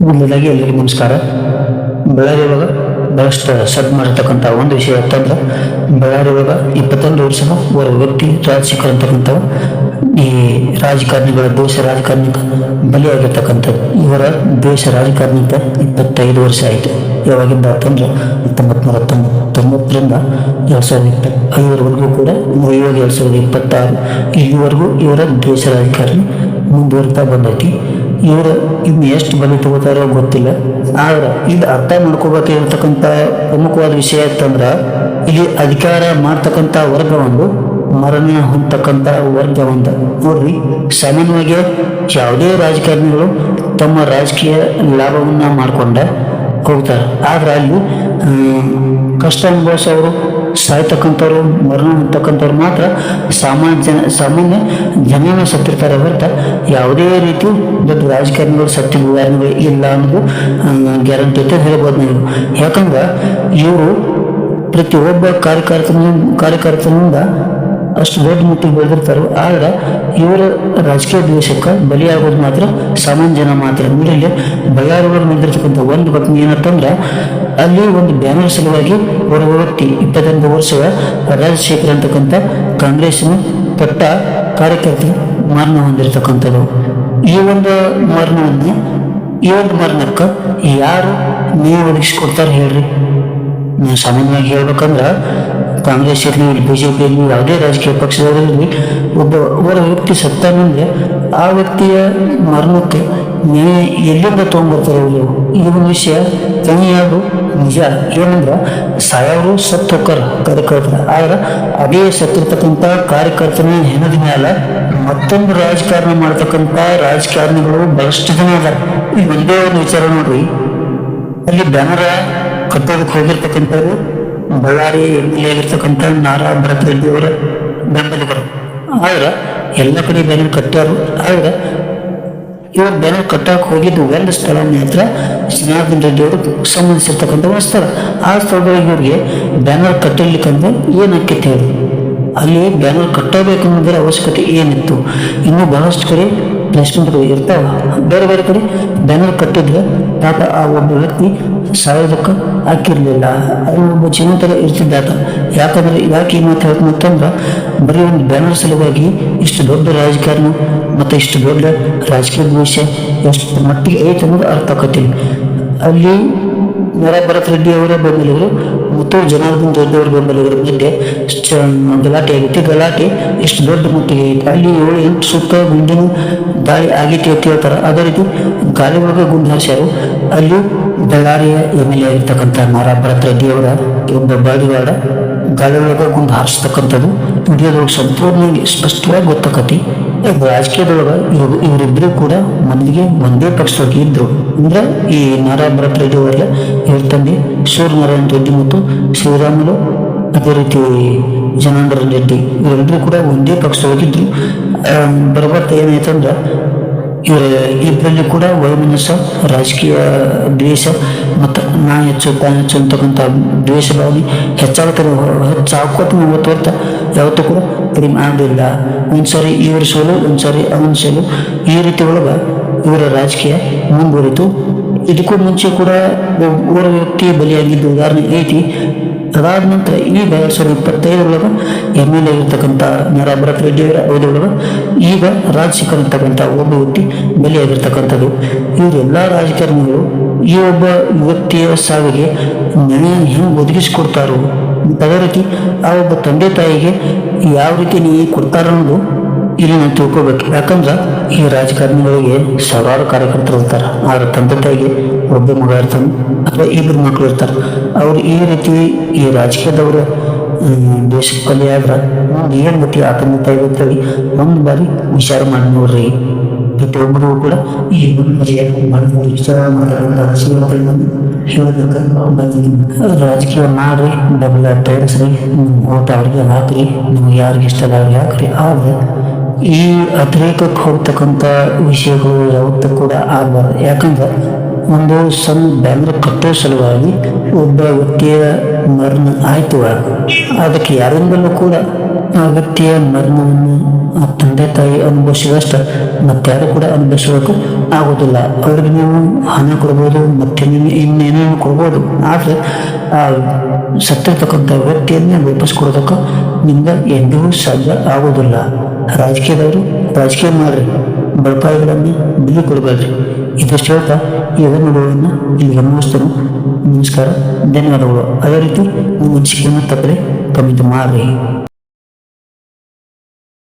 ಮೊದಲಾಗಿ ಎಲ್ಲರಿಗೂ ನಮಸ್ಕಾರ. ಬಳ್ಳಾರಿ ಒಳಗ ಬಹಳಷ್ಟು ಸದ್ ಮಾಡಿರ್ತಕ್ಕಂಥ ಒಂದು ವಿಷಯ ಅಂತಂದ್ರೆ, ಬಳ್ಳಾರಿ ಒಳಗ ಇಪ್ಪತ್ತೊಂದು ವರ್ಷ ಓರ್ವ ವ್ಯಕ್ತಿ ರಾಜಶೇಖರ್ ಈ ರಾಜಕಾರಣಿಗಳ ದೇಶ ರಾಜಕಾರಣಿ ಬಲಿಯಾಗಿರ್ತಕ್ಕಂಥದ್ದು ಇವರ ದೇಶ ರಾಜಕಾರಣಿಕ ಇಪ್ಪತ್ತೈದು ವರ್ಷ ಆಯಿತು. ಯಾವಾಗಿಂದ ಅಂತಂದ್ರೆ ಹತ್ತೊಂಬತ್ತು ನೂರ ತೊಂಬತ್ತೊಂಬತ್ತರಿಂದ ಎರಡು ಸಾವಿರದ ಇಪ್ಪತ್ತ ಐದರವರೆಗೂ ಕೂಡ ಇವಾಗ ಎರಡು ಸಾವಿರದ ಇಪ್ಪತ್ತಾರು, ಇಲ್ಲಿವರೆಗೂ ಇವರ ದೇಶ ರಾಜಕಾರಣಿ ಮುಂದುವರಿತಾ ಬಂದೈತಿ. ಇವರು ಇನ್ನು ಎಷ್ಟು ಬಲಿ ತಗೋತಾರೋ ಗೊತ್ತಿಲ್ಲ. ಆದ್ರೆ ಇದು ಅರ್ಥ ಮಾಡ್ಕೋಬೇಕಾಗಿರ್ತಕ್ಕಂಥ ಪ್ರಮುಖವಾದ ವಿಷಯ ಅಂತಂದ್ರೆ, ಇಲ್ಲಿ ಅಧಿಕಾರ ಮಾಡ್ತಕ್ಕಂಥ ವರ್ಗ ಒಂದು, ಮರಣ ಹೊಂದತಕ್ಕಂಥ ವರ್ಗ ಒಂದು. ನೋಡ್ರಿ, ಸಾಮಾನ್ಯವಾಗಿ ಯಾವುದೇ ರಾಜಕಾರಣಿಗಳು ತಮ್ಮ ರಾಜಕೀಯ ಲಾಭವನ್ನ ಮಾಡ್ಕೊಂಡ ಹೋಗ್ತಾರೆ. ಆದ್ರೆ ಅಲ್ಲಿ ಕಷ್ಟ ಅನುಭವಿಸೋರು ಸಾಯ್ತಕ್ಕಂಥವ್ರು ಮರಣ ಹೊಂದತಕ್ಕಂಥವ್ರು ಮಾತ್ರ ಸಾಮಾನ್ಯ ಜನ, ಸಾಮಾನ್ಯ ಜನನ ಸತ್ತಿರ್ತಾರೆ ಹೊರತ ಯಾವುದೇ ರೀತಿ ದೊಡ್ಡ ರಾಜಕಾರಣಿಗಳು, ಸತ್ಯ ಉದಾಹರಣೆಗಳು ಇಲ್ಲ ಅನ್ನೋದು ಗ್ಯಾರಂಟಿ ಅಂತ ಹೇಳ್ಬೋದು ನೀವು. ಯಾಕಂದ್ರೆ ಇವರು ಪ್ರತಿಯೊಬ್ಬ ಕಾರ್ಯಕರ್ತನ ಕಾರ್ಯಕರ್ತನಿಂದ ಅಷ್ಟು ದೊಡ್ಡ ಮಟ್ಟಿಗೆ ಬೆಳೆದಿರ್ತಾರೆ. ಆದರೆ ಇವರ ರಾಜಕೀಯ ದ್ವೇಷಕ್ಕೆ ಬಲಿಯಾಗೋದು ಮಾತ್ರ ಸಾಮಾನ್ಯ ಜನ ಮಾತ್ರ. ನೀರಲ್ಲಿ ಬಳ್ಳಾರಿ ನಡೆದಿರ್ತಕ್ಕಂಥ ಒಂದು ಘಟನೆ ಏನಂತಂದ್ರೆ ಅಲ್ಲಿ ಒಂದು ಬ್ಯಾನರ್ ಸಲುವಾಗಿ ಒಂದು ವ್ಯಕ್ತಿ ಇಪ್ಪತ್ತೆಂಟು ವರ್ಷದ ರಾಜಶೇಖರ್ ಅಂತಕ್ಕಂಥ ಕಾಂಗ್ರೆಸ್ನ ಪಟ್ಟ ಕಾರ್ಯಕರ್ತರು ಮರಣ ಹೊಂದಿರತಕ್ಕಂಥದ್ದು. ಈ ಒಂದು ಮರಣವನ್ನು, ಈ ಒಂದು ಮರಣಕ್ಕೆ ಯಾರು ನೀವು ಒದಗಿಸ್ಕೊಡ್ತಾರೆ ಹೇಳ್ರಿ? ನಾನು ಸಾಮಾನ್ಯವಾಗಿ ಹೇಳ್ಬೇಕಂದ್ರೆ ಕಾಂಗ್ರೆಸ್ ಇರಲಿ ಬಿ ಜೆ ಪಿ ಇರಲಿ ಯಾವುದೇ ರಾಜಕೀಯ ಪಕ್ಷದವರಲ್ಲಿ ಒಬ್ಬ ಒಬ್ಬ ವ್ಯಕ್ತಿ ಸತ್ತಾನಂದ್ರೆ ಆ ವ್ಯಕ್ತಿಯ ಮರಣಕ್ಕೆ ನ್ಯಾಯ ಎಲ್ಲಿಂದ ತೊಗೊಂಡ್ಬರ್ತಾರೆ ಇವರು ಈ ಒಂದು ವಿಷಯ ಕನಿಯಾದು ನಿಜ. ಏನಂದ್ರೆ, ಸಾಯವರು ಸತ್ತು ಹೋಗ್ತಾರ ಕಾರ್ಯಕರ್ತರ. ಆದ್ರೆ ಅದೇ ಸತ್ತಿರ್ತಕ್ಕಂಥ ಕಾರ್ಯಕರ್ತನ ಹೆಣದ ಮೇಲೆ ಮತ್ತೊಂದು ರಾಜಕಾರಣ ಮಾಡ್ತಕ್ಕಂಥ ರಾಜಕಾರಣಿಗಳು ಬಹಳಷ್ಟು ಜನ ಅದಾರ ಈ ಒಂದೇ ಒಂದು ವಿಚಾರ ನೋಡ್ರಿ. ಅಲ್ಲಿ ಬ್ಯಾನರ ಕಟ್ಟೋದಕ್ಕೆ ಹೋಗಿರ್ತಕ್ಕಂಥವ್ರು ಬಳ್ಳಾರಿ ಎಂ ಎಲ್ ಎ ಆಗಿರ್ತಕ್ಕಂಥ ನಾರಾ ಭರತ್ ರೆಡ್ಡಿ ಅವರ ಬೆಂಬಲಿಗರು. ಆದ್ರೆ ಎಲ್ಲ ಕಡೆ ಬ್ಯಾನರ್ ಕಟ್ಟಾರು, ಆದ್ರೆ ಇವ್ರು ಬ್ಯಾನರ್ ಕಟ್ಟಕ್ಕೆ ಹೋಗಿದ್ದು ಒಂದು ಸ್ಥಳ ಮಾತ್ರ ಜನಾರ್ದನ್ ರೆಡ್ಡಿ ಅವರು ಸಂಬಂಧಿಸಿರ್ತಕ್ಕಂಥ ಒಂದು ಸ್ಥಳ. ಆ ಸ್ಥಳದೊಳಗೆ ಇವ್ರಿಗೆ ಬ್ಯಾನರ್ ಕಟ್ಟಲಿಕ್ಕಂದ್ರೆ ಏನಾಕೈತೆ ಹೇಳಿ? ಅಲ್ಲಿ ಬ್ಯಾನರ್ ಕಟ್ಟಬೇಕು ಅನ್ನೋದರ ಅವಶ್ಯಕತೆ ಏನಿತ್ತು? ಇನ್ನೂ ಬಹಳಷ್ಟು ಕಡೆ ಪ್ಲೇಸ್ಮೆಂಟ್ಗಳು ಇರ್ತಾವ. ಬೇರೆ ಬೇರೆ ಕಡೆ ಬ್ಯಾನರ್ ಕಟ್ಟಿದ್ರೆ ಪಾಪ ಆ ಒಬ್ಬ ವ್ಯಕ್ತಿ ಸಾಯೋದಕ್ಕೆ ಹಾಕಿರಲಿಲ್ಲ. ಒಬ್ಬ ಜೀವಂತರ ಇರ್ತಿದ್ದಾತ ಯಾಕಂದ್ರೆ ಯಾಕೆ ಈ ಮಾತು ಹೇಳ್ತೀನಿ ಅಂತಂದ್ರೆ ಬರೀ ಒಂದು ಬ್ಯಾನರ್ ಸಲುವಾಗಿ ಇಷ್ಟು ದೊಡ್ಡ ರಾಜಕಾರಣ ಮತ್ತು ಇಷ್ಟು ದೊಡ್ಡ ರಾಜಕೀಯ ದ್ವೇಷ ಎಷ್ಟು ಮಟ್ಟಿಗೆ ಐತೆ ಅನ್ನೋದು ಅರ್ಥ ಆಕತಿಲ್ಲ ಅಲ್ಲಿ ನರ ಭರತ್ ರೆಡ್ಡಿ ಅವರ ಬೆಂಬಲಿಗರು, ಮತ್ತು ಜನಾರ್ದನ್ ರೆಡ್ಡಿ ಅವರ ಬೆಂಬಲಿಗರ ಮಧ್ಯೆ ಗಲಾಟೆ ಆಗಿತ್ತು. ಗಲಾಟೆ ಎಷ್ಟು ದೊಡ್ಡ ಮಟ್ಟಿಗೆ ಐತಿ. ಅಲ್ಲಿ ಏಳು, ಎಂಟು ಸುತ್ತ ಗುಂಡಿನ ದಾಳಿ ಆಗಿತ್ತು ಅಂತ ಹೇಳ್ತಾರೆ. ಅದೇ ರೀತಿ ಗಾಳಿ ಒಳಗೆ ಗುಂಡು ಹಾರಿಸ್ಯಾರು. ಅಲ್ಲಿ ಬಳ್ಳಾರಿಯ ಎಂ ಎಲ್ ಎ ಆಗಿರ್ತಕ್ಕಂಥ ನಾರಾ ಭರತ್ ರೆಡ್ಡಿಯವರ ಒಬ್ಬ ಬಾಡಿಗಾರ್ಡ ಗಾಳಿ ಒಳಗೆ ಗುಂಡು ಹಾರಿಸ್ತಕ್ಕಂಥದ್ದು ವಿಡಿಯೋದೊಳಗೆ ಸಂಪೂರ್ಣವಾಗಿ ಸ್ಪಷ್ಟವಾಗಿ ಗೊತ್ತಾಕತಿ. ರಾಜಕೀಯದೊಳಗೆ ಇವರು ಇವರಿಬ್ಬರು ಕೂಡ ಮೊದಲಿಗೆ ಒಂದೇ ಪಕ್ಷದೊಳಗೆ ಇದ್ದರು ಅಂದ್ರೆ ಈ ನಾರಾ ಭರತ್ ರೆಡ್ಡಿ ಅವರೆಲ್ಲ ಇವ್ರ ತಂದೆ ಸೂರ್ಯನಾರಾಯಣ ರೆಡ್ಡಿ ಮತ್ತು ಶ್ರೀರಾಮುಲು, ಅದೇ ರೀತಿ ಜನಾರ್ದನ್ ರೆಡ್ಡಿ ಇವರೆಲ್ಲರೂ ಕೂಡ ಒಂದೇ ಪಕ್ಷದೊಳಗಿದ್ರು ಬರಬರ್ತಾ ಏನಾಯ್ತಂದ್ರೆ ಇವರ ಇಬ್ಬರಲ್ಲಿ ಕೂಡ ವೈಮನಸ್ಸ ರಾಜಕೀಯ ದ್ವೇಷ ಮತ್ತು ನಾ ಹೆಚ್ಚು ತಾ ಹೆಚ್ಚು ಅಂತಕ್ಕಂಥ ದ್ವೇಷ ಭಾವನೆ ಹೆಚ್ಚಾಗುತ್ತದೆ ಹೆಚ್ಚಾಕೋತ ಮೂವತ್ತು ವರ್ಷ ಯಾವತ್ತೂ ಕೂಡ ಕಡಿಮೆ ಆಗಲಿಲ್ಲ. ಸಾರಿ ಇವ್ರ ಸೋಲು ಒಂದ್ಸರಿ ಅವನ ಸೋಲು ಈ ರೀತಿ ಒಳಗೆ ಇವರ ರಾಜಕೀಯ ಮುಂದುವರಿತು. ಇದಕ್ಕೂ ಮುಂಚೆ ಕೂಡ ಒಬ್ಬ ವ್ಯಕ್ತಿ ಬಲಿಯಾಗಿದ್ದು ಉದಾಹರಣೆ ಐತಿ. ಅದಾದ ನಂತರ ಈಗ ಎರಡ್ ಸಾವಿರದ ಇಪ್ಪತ್ತೈದರೊಳಗೆ ಎಂ ಎಲ್ ಎ ಇರ್ತಕ್ಕಂಥ ನರ ಭರತ್ ರೆಡ್ಡಿ ಅವರ ಅವಧಿಯೊಳಗೆ ಈಗ ರಾಜಶೇಖರ್ ಅಂತಕ್ಕಂಥ ಒಬ್ಬ ವ್ಯಕ್ತಿ ಬಲಿಯಾಗಿರ್ತಕ್ಕಂಥದ್ದು. ಇವರೆಲ್ಲ ರಾಜಕಾರಣಿಗಳು ಈ ಒಬ್ಬ ಯುವತಿಯ ಸಾವಿಗೆ ನ್ಯಾಯ ಹೆಂಗೆ ಒದಗಿಸಿಕೊಡ್ತಾರೋ ಅದೇ ರೀತಿ ಆ ಒಬ್ಬ ತಂದೆ ತಾಯಿಗೆ ಯಾವ ರೀತಿ ನೀ ಕೊಡ್ತಾರ ಅನ್ನೋದು ಇಲ್ಲಿ ನಾವು ತಿಳ್ಕೊಬೇಕು. ಯಾಕಂದ್ರೆ ಈ ರಾಜಕಾರಣಿಗಳಿಗೆ ಸಾವಿರಾರು ಕಾರ್ಯಕರ್ತರು ಇರ್ತಾರೆ. ಆದ್ರೆ ತಂದೆ ತಾಯಿಗೆ ಒಬ್ಬ ಮಗ ಇರ್ತಾನೆ ಅಥವಾ ಇಬ್ಬರು ಮಕ್ಕಳು ಇರ್ತಾರೆ. ಅವ್ರು ಈ ರೀತಿ ಈ ರಾಜಕೀಯದವರು ದೇಶಕ್ಕೆ ಬಲಿ ಆದ್ರೆ ಏನು ಗತಿ ಆ ತಂದೆ ತಾಯಿ ಅಂತೇಳಿ ಒಂದು ಬಾರಿ ವಿಚಾರ ಮಾಡಿ ನೋಡ್ರಿ. ಪ್ರತಿಯೊಬ್ಬರು ಕೂಡ ಈ ವಿಚಾರ ಮಾಡೋದ್ರಿಂದ ರಾಜಕೀಯ ಮಾಡ್ರಿ, ಡಬಲ್ ತೋರಿಸ್ರಿ ಓಟ್ ಅವ್ರಿಗೆ ಹಾಕ್ರಿ, ನಿಮ್ಗೆ ಯಾರಿಗೆ ಇಷ್ಟ ಅವ್ರಿಗೆ ಹಾಕ್ರಿ. ಆದ್ರೆ ಈ ಅತಿರೇಕಕ್ಕೆ ಹೋಗ್ತಕ್ಕಂಥ ವಿಷಯಗಳು ಯಾವತ್ತೂ ಕೂಡ ಆಗಬಾರ್ದು. ಯಾಕಂದ್ರೆ ಒಂದು ಸಣ್ಣ ಬ್ಯಾನರ್ ಕಟ್ಟೋ ಸಲುವಾಗಿ ಒಬ್ಬ ವ್ಯಕ್ತಿಯ ಮರಣ ಆಯಿತು ಅದಕ್ಕೆ ಯಾರಿಂದಲೂ ಕೂಡ ಆ ವ್ಯಕ್ತಿಯ ಮರಣವನ್ನು ಆ ತಂದೆ ತಾಯಿ ಅನುಭವಿಸಿದಷ್ಟ ಮತ್ತಾರು ಕೂಡ ಅನುಭವಿಸೋಕೆ ಆಗೋದಿಲ್ಲ. ಅವ್ರಿಗೆ ನೀವು ಹಣ ಕೊಡ್ಬೋದು, ಮತ್ತೆ ಇನ್ನೇನೇನು ಕೊಡ್ಬೋದು. ಆದರೆ ಆ ಸತ್ತಿರ್ತಕ್ಕಂಥ ವ್ಯಕ್ತಿಯನ್ನೇ ವಾಪಸ್ ಕೊಡೋದಕ್ಕೂ ನಿಮ್ಗೆ ಎಂದಿಗೂ ಸಾಧ್ಯ ಆಗೋದಿಲ್ಲ. ರಾಜಕೀಯದವರು, ರಾಜಕೀಯ ಮಾಡ್ರಿ ಬಡಪಾಯಿಗಳನ್ನು ಬಿಲಿ ಕೊಡಬೇಡ್ರಿ. ಇದಷ್ಟು ಹೇಳ್ತಾ ಈ ಅನುಭವವನ್ನು ಇಲ್ಲಿಗೆ ಮುಗಿಸ್ತೇನೆ. ನಮಸ್ಕಾರ, ಧನ್ಯವಾದಗಳು. ಅದೇ ರೀತಿ, ನಿಮ್ಮ ಅನಿಸಿಕೆಯನ್ನು ತಪ್ಪದೆ ಕಮೆಂಟ್ ಮಾಡಿರಿ.